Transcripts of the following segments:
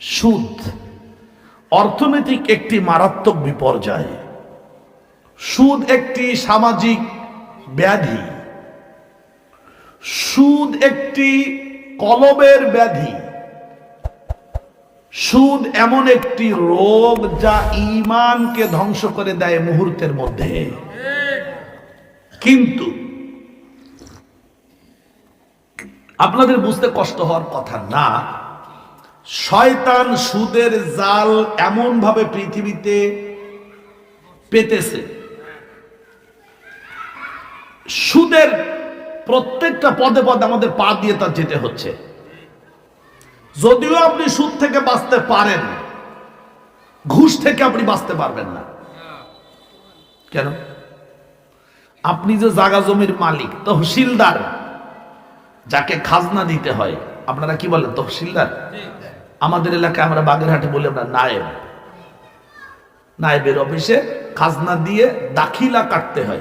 সুদ অর্থনৈতিক একটি মারাত্মক বিপর্যয়। সুদ একটি সামাজিক ব্যাধি। সুদ একটি কলবের ব্যাধি। সুদ এমন একটি রোগ যা ইমানকে ধ্বংস করে দেয় মুহূর্তের মধ্যে। কিন্তু আপনাদের বুঝতে কষ্ট হওয়ার কথা না শয়তান সুদের জাল এমন ভাবে পৃথিবীতে পেতেছে। সুদের প্রত্যেকটা পদে পদে আমাদের পা দিয়ে তার যেতে হচ্ছে। যদিও আপনি সুদ থেকে বাঁচতে পারেন, ঘুষ থেকে আপনি বাঁচতে পারবেন না। কেন? আপনি যে জাগা জমির মালিক, তহসিলদার, যাকে খাজনা দিতে হয়, আপনারা কি বলেন, তহসিলদার? আমাদের এলাকায় আমরা বাগেরহাটে বলি আমরা নায়েব। নায়েবের অফিসে খাজনা দিয়ে দাখিলা কাটতে হয়।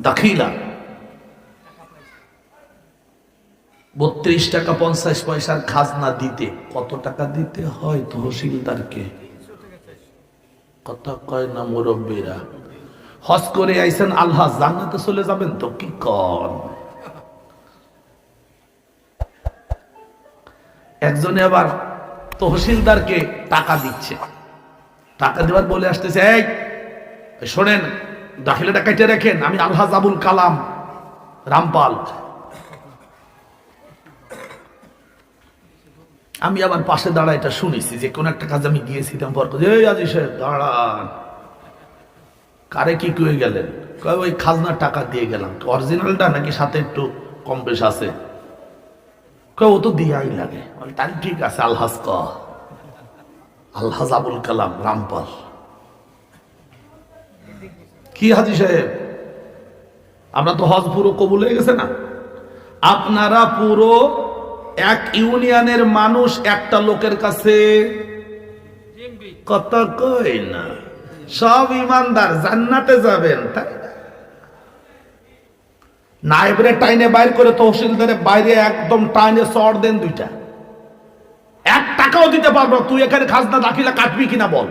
দাখিলা। বত্রিশ টাকা পঞ্চাশ পয়সার খাজনা দিতে। কত টাকা দিতে হয় তহসিলদারকে? কথা কয় না মুরব্বীরা। হজ করে আইসেন আল্লাহ জান্নাতে চলে যাবেন তো কি কর একজনে আবার তহসিলদারকে টাকা দিচ্ছে। টাকা দেওয়ার বলে আসতেছে, এই শোনেন, দাখিলাটা কেটে রেখেন, আমি আলহাজ আবুল কালাম, রামপাল। আমি আবার পাশে দাঁড়া এটা শুনেছি, যে কোন একটা কাজ আমি এই আজি দাঁড়ান। কারে কি কয়ে গেলেন? ওই খাজনার টাকা দিয়ে গেলাম। অরিজিনালটা নাকি সাথে একটু কম বেশ আছে? ও তো দিয়াই লাগে। বলে, ঠিক আছে আলহাজ ক। আলহাজ আবুল কালাম রামপাল। কি হাজি সাহেব? আমরা তো হজ পুরো কবুল হয়ে গেছে না? আপনারা পুরো এক ইউনিয়নের মানুষ একটা লোকের কাছে কত কই না। সব ইমানদার জান্নাতে যাবেন তাই না? নাইবরে টাইনে বাইর করে তহসিলদারে বাইরে একদম টাইনে চড় দেন দুইটা। এক টাকাও দিতে পারব তুই এখানে খাজনা দাখিলা কাটবি কিনা বল।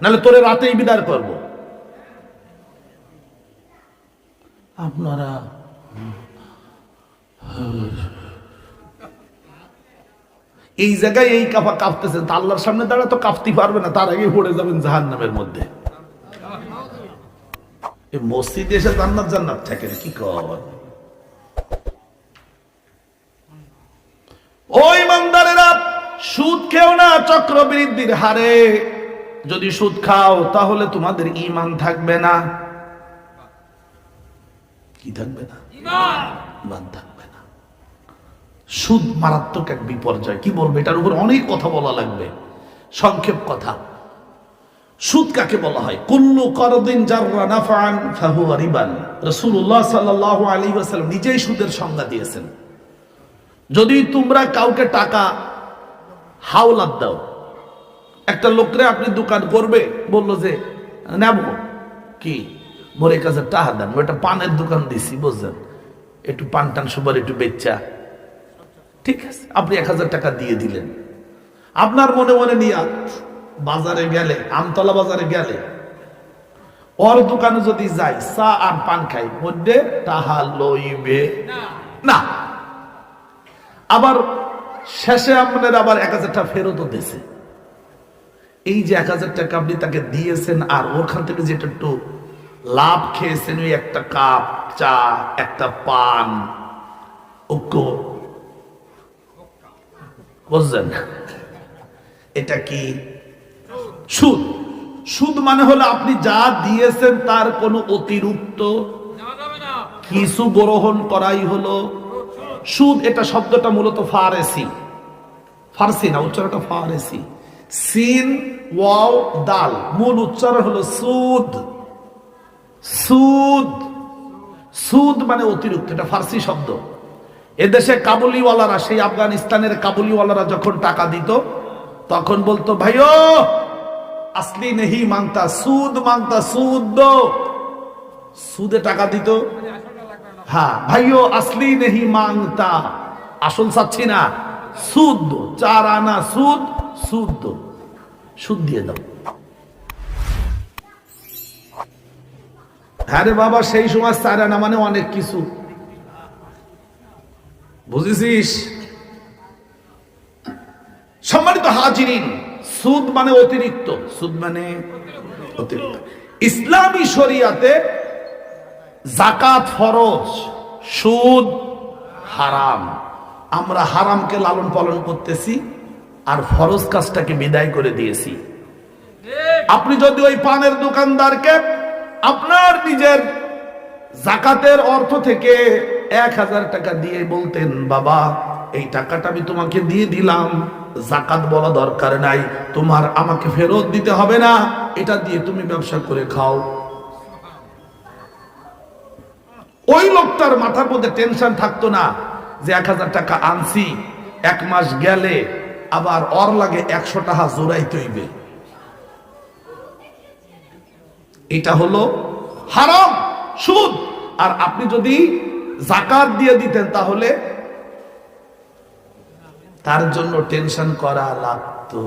নাহলে তোরে রাতেই বিদায় করব। আপনারা এই জায়গায় এই কাপা কাঁপতেছেন আল্লাহর সামনে দাঁড়া তো কাঁপতে পারবে না, তার আগে পড়ে যাবেন জাহান নামের মধ্যে। এই মসজিদে এসে জান্নাত জান্নাত থাকে কি কর? ইমানদারেরা, সুদ খেও না, চক্রবৃদ্ধির হারে। যদি সুদ খাও, তাহলে তোমাদের ইমান থাকবে না। কি থাকবে না? ইমান থাকবে না। সুদ মারাত্মক এক বিপর্যয়। কি বলব? এটার উপর অনেক কথা বলা লাগবে। সংক্ষেপ কথা। সুদ কাকে বলা হয়? কুল্লু করদিন জাররা নাফান ফাহুয়া রিবান। রাসূলুল্লাহ সাল্লাল্লাহু আলাইহি ওয়াসাল্লাম নিজেই সুদের সংজ্ঞা দিয়েছেন। যদি তোমরা কাউকে টাকা হাওলাত দাও, একটা লোকরে আপনি দোকান করবে, বলল যে নেব কি? এক হাজার টাকা দেন ওটা পানের দোকান দিছি বুঝলেন একটু পান টান সুপার, একটু বেচা। ঠিক আছে, আপনি এক হাজার টাকা দিয়ে দিলেন। আপনার মনে মনে নিয়ে বাজারে গেলে আমতলা বাজারে গেলে ওর দোকানে যদি যাই চা আর পান খাই মধ্যে তাহা লইবে। না। আবার শেষে আপনার আবার এক হাজার টাকা ফেরতও দিয়েছে এই যে এক হাজার টাকা আপনি তাকে দিয়েছেন আর ওখান থেকে যেটা একটু লাভ খেয়েছেন ওই একটা কাপ চা একটা পান ঐক্য বুঝলেন? এটা কি সুদ। সুদ মানে হলো আপনি যা দিয়েছেন তার কোনো অতিরিক্ত কিছু গ্রহণ করাই হলো। সুদ এটা শব্দটা মূলত ফারেসি। ফার্সি না, উচ্চারণটা ফারেসি। সিন, ওয়াও, দাল। মূল উচ্চারণ হলো সুদ। সুদ। সুদ মানে অতিরিক্ত, এটা ফার্সি শব্দ। এদেশে কাবুলিওয়ালারা, সেই আফগানিস্তানের কাবুলিওয়ালারা যখন টাকা দিত, তখন বলতো ভাইও আসলি নেহি মাংতা সুদ মাংতা সুদ দো। সুদে টাকা দিত। হ্যাঁ ভাইও আসলি নেহি মাংতা আসল চাচ্ছি না। সুদ দো, চার আনা সুদ সুদ দো। সুদ দিয়ে দাও। হ্যাঁ রে বাবা, সেই সময় চার আনা মানে অনেক কিছু। বুঝেছিস? সম্মানিত হাজিরিন সুদ মানে অতিরিক্ত। সুদ মানে অতিরিক্ত। ইসলামী শরিয়াতে জাকাত ফরজ, সুদ হারাম। আমরা হারামকে লালন পালন করতেছি আর ফরজ কাজটাকে বিদায় করে দিয়েছি। আপনি যদি ওই পানের দোকানদারকে আপনার নিজের জাকাতের অর্থ থেকে এক হাজার টাকা দিয়ে বলতেন, বাবা, এই টাকাটা আমি তোমাকে দিয়ে দিলাম। জাকাত বলা দরকার নাই। তোমার আমাকে ফেরত দিতে হবে না। এটা দিয়ে তুমি ব্যবসা করে খাও। ওই লোকটার মাথার মধ্যে টেনশন থাকতো না যে এক হাজার টাকা আনছি, এক মাস গেলে আবার অর লাগে একশো টাকা জোড়াই তৈবে এটা হলো হারাম, সুদ। আর আপনি যদি জাকাত দিয়ে দিতেন তাহলে তার জন্য টেনশন করা লাগতো।